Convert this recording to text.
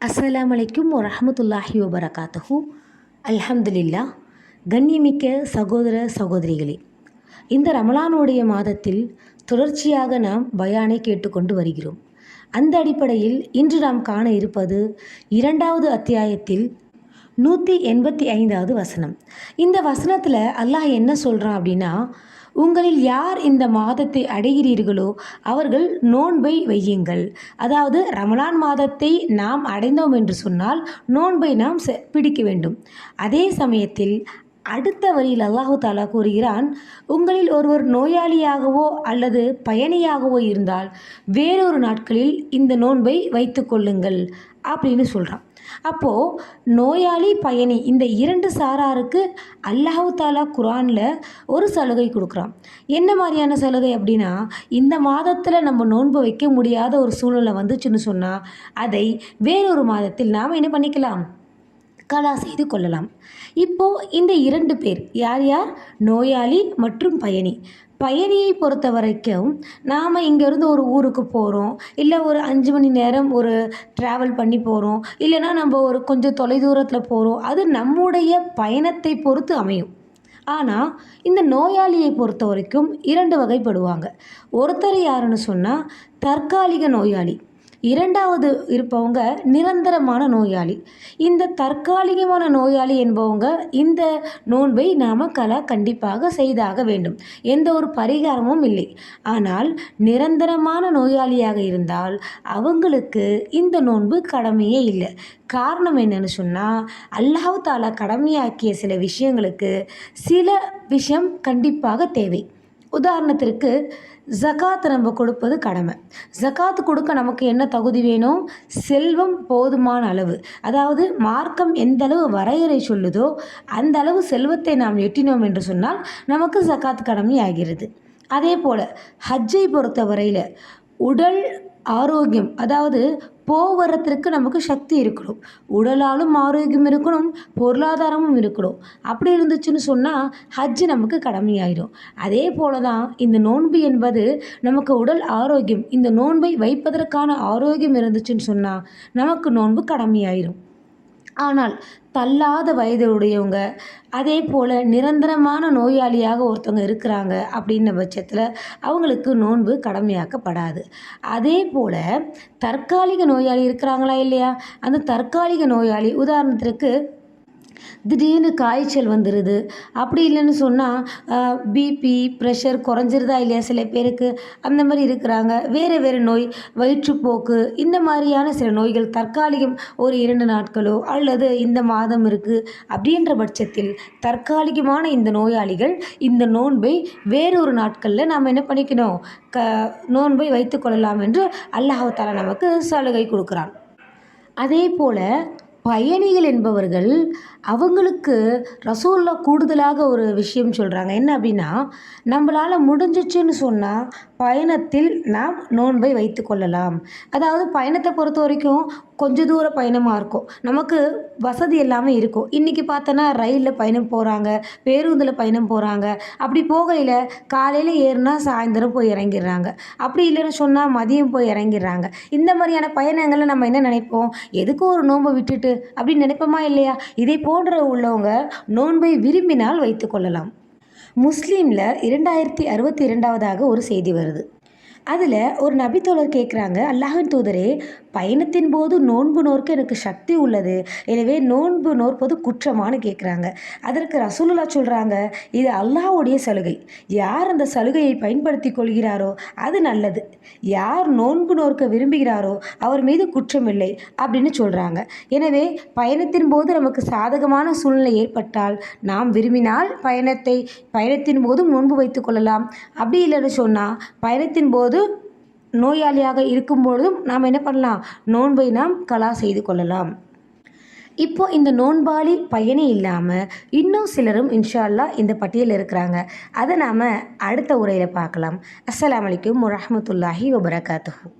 அஸ்லாம் வலைக்கும் வரஹமத்துல்லாஹி வபரகாத்தஹு. அல்ஹம்துலில்லா கண்ணியமிக்க சகோதர சகோதரிகளே இந்த ரமலானுடைய மாதத்தில் தொடர்ச்சியாக நாம் பயானை கேட்டுக்கொண்டு வருகிறோம். அந்த அடிப்படையில் இன்று நாம் காண இருப்பது இரண்டாவது அத்தியாயத்தில் நூற்றி எண்பத்தி ஐந்தாவது வசனம். இந்த வசனத்தில் அல்லாஹ் என்ன சொல்கிறான் அப்படின்னா உங்களில் யார் இந்த மாதத்தை அடைகிறீர்களோ அவர்கள் நோன்பை வையுங்கள். அதாவது ரமலான் மாதத்தை நாம் அடைந்தோம் என்று சொன்னால் நோன்பை நாம் பிடிக்க வேண்டும். அதே சமயத்தில் அடுத்த வரியில் அல்லாஹு தாலா கூறுகிறான் உங்களில் ஒருவர் நோயாளியாகவோ அல்லது பயணியாகவோ இருந்தால் வேறொரு நாட்களில் இந்த நோன்பை வைத்து கொள்ளுங்கள் அப்படின்னு சொல்கிறான் அப்போது நோயாளி பயணி இந்த இரண்டு சாராருக்கு அல்லாஹு தாலா குரானில் ஒரு சலுகை கொடுக்குறான். என்ன மாதிரியான சலுகை அப்படின்னா இந்த மாதத்தில் நம்ம நோன்பு வைக்க முடியாத ஒரு சூழ்நிலை வந்துச்சுன்னு சொன்னால் அதை வேறொரு மாதத்தில் நாம் என்ன பண்ணிக்கலாம்? கலா செய்து கொள்ளலாம். இப்போ இந்த இரண்டு பேர் யார் யார்? நோயாளி மற்றும் பயணி. பயணியை பொறுத்த வரைக்கும் நாம் இங்கேருந்து ஒரு ஊருக்கு போகிறோம் இல்லை ஒரு அஞ்சு மணி நேரம் ஒரு ட்ராவல் பண்ணி போகிறோம் இல்லைன்னா நம்ம ஒரு கொஞ்சம் தொலைதூரத்தில் போகிறோம் அது நம்முடைய பயணத்தை பொறுத்து அமையும். ஆனால் இந்த நோயாளியை பொறுத்த வரைக்கும் இரண்டு வகைப்படுவாங்க. ஒருத்தர் யாருன்னு சொன்னால் தற்காலிக நோயாளி. இரண்டாவது இருப்பவங்க நிரந்தரமான நோயாளி. இந்த தற்காலிகமான நோயாளி என்பவங்க இந்த நோன்பை நாம் கலா கண்டிப்பாக செய்தாக வேண்டும். எந்த ஒரு பரிகாரமும் இல்லை. ஆனால் நிரந்தரமான நோயாளியாக இருந்தால் அவங்களுக்கு இந்த நோன்பு கடமையே இல்லை. காரணம் என்னன்னு சொன்னால் அல்லாஹ் தாலா கடமையாக்கிய சில விஷயங்களுக்கு சில விஷயம் கண்டிப்பாக தேவை. உதாரணத்திற்கு ஜக்காத் நம்ம கொடுப்பது கடமை. ஜகாத் கொடுக்க நமக்கு என்ன தகுதி வேணும்? செல்வம் போதுமான அளவு. அதாவது மார்க்கம் எந்த அளவு வரையறை சொல்லுதோ அந்த அளவு செல்வத்தை நாம் எட்டினோம் என்று சொன்னால் நமக்கு ஜகாத் கடமை ஆகிறது. அதே போல் ஹஜ்ஜை பொறுத்த வரையில் உடல் ஆரோக்கியம் அதாவது போகிறதுக்கு நமக்கு சக்தி இருக்கணும். உடலாலும் ஆரோக்கியம் இருக்கணும் பொருளாதாரமும் இருக்கணும். அப்படி இருந்துச்சுன்னு சொன்னால் ஹஜ்ஜு நமக்கு கடமையாயிடும் அதே போல தான் இந்த நோன்பு என்பது நமக்கு உடல் ஆரோக்கியம் இந்த நோன்பை வைப்பதற்கான ஆரோக்கியம் இருந்துச்சுன்னு சொன்னால் நமக்கு நோன்பு கடமையாயிரும். ஆனால் தள்ளாத வயதுடையவங்க அதே போல் நிரந்தரமான நோயாளியாக ஒருத்தவங்க இருக்கிறாங்க அப்படின்ன பட்சத்தில் அவங்களுக்கு நோன்பு கடமையாக்கப்படாது. அதே போல் தற்காலிக நோயாளி இருக்கிறாங்களா இல்லையா? அந்த தற்காலிக நோயாளி உதாரணத்திற்கு திடீர்னு காய்ச்சல் வந்துடுது அப்படி இல்லைன்னு சொன்னால் பிபி ப்ரெஷர் குறைஞ்சிருதா இல்லையா சில பேருக்கு? அந்த மாதிரி இருக்கிறாங்க. வேறு வேறு நோய் வயிற்றுப்போக்கு இந்த மாதிரியான சில நோய்கள் தற்காலிகம் ஒரு இரண்டு நாட்களோ அல்லது இந்த மாதம் இருக்குது அப்படின்ற பட்சத்தில் தற்காலிகமான இந்த நோயாளிகள் இந்த நோன்பை வேறொரு நாட்களில் நாம் என்ன பண்ணிக்கணும்? க நோன்பை வைத்துக்கொள்ளலாம் என்று அல்லாஹ் நமக்கு சலுகை கொடுக்குறான். அதே போல் பயணிகள் என்பவர்கள் அவங்களுக்கு ரசூல்லா கூடுதலாக ஒரு விஷயம் சொல்கிறாங்க என்ன அப்படின்னா நம்மளால் முடிஞ்சிச்சுன்னு சொன்னால் பயணத்தில் நாம் நோன்பை வைத்து கொள்ளலாம். அதாவது பயணத்தை பொறுத்த வரைக்கும் கொஞ்ச தூர பயணமாக இருக்கும். நமக்கு வசதி எல்லாமே இருக்கும். இன்றைக்கி பார்த்தோன்னா ரயிலில் பயணம் போகிறாங்க பேருந்தில் பயணம் போகிறாங்க அப்படி போகையில் காலையில் ஏறுனா சாயந்தரம் போய் இறங்கிடுறாங்க. அப்படி இல்லைன்னு சொன்னால் மதியம் போய் இறங்கிடுறாங்க. இந்த மாதிரியான பயணங்களை நம்ம என்ன நினைப்போம்? எதுக்கும் ஒரு நோன்பை விட்டுட்டு அப்படின்னு நினைப்போமா இல்லையா? இதை போன்ற உள்ளவங்க நோன்பை விரும்பினால் வைத்துக்கொள்ளலாம் முஸ்லீமில் இரண்டாயிரத்தி அறுபத்தி இரண்டாவதாக ஒரு செய்தி வருது. அதில் ஒரு நபித்தோழர் கேட்குறாங்க அல்லாஹின் தூதரே பயணத்தின் போது நோன்பு நோர்க்க எனக்கு சக்தி உள்ளது. எனவே நோன்பு நோற்பது குற்றமானு கேட்குறாங்க அதற்கு ரசூலுல்லா சொல்கிறாங்க இது அல்லாஹ்வுடைய சலுகை. யார் அந்த சலுகையை பயன்படுத்தி கொள்கிறாரோ அது நல்லது. யார் நோன்பு நோர்க்க விரும்புகிறாரோ அவர் மீது குற்றமில்லை அப்படின்னு சொல்கிறாங்க எனவே பயணத்தின் போது நமக்கு சாதகமான சூழ்நிலை ஏற்பட்டால் நாம் விரும்பினால் பயணத்தை பயணத்தின் போதும் நோன்பு வைத்துக் கொள்ளலாம். அப்படி இல்லைன்னு சொன்னால் பயணத்தின் போது நோயாளியாக இருக்கும் பொழுதும் நாம் என்ன பண்ணலாம்? நோன்பை நாம் கலா செய்து கொள்ளலாம். இப்போ இந்த நோன்பாளி பயணி இல்லாமல் இன்னும் சிலரும் இன்ஷால்லா இந்த பட்டியலில் இருக்கிறாங்க. அதை நாம் அடுத்த உரையில் பார்க்கலாம். அஸ்லாம் வலைக்கம் வரமத்துல்லாஹி வபரகாத்து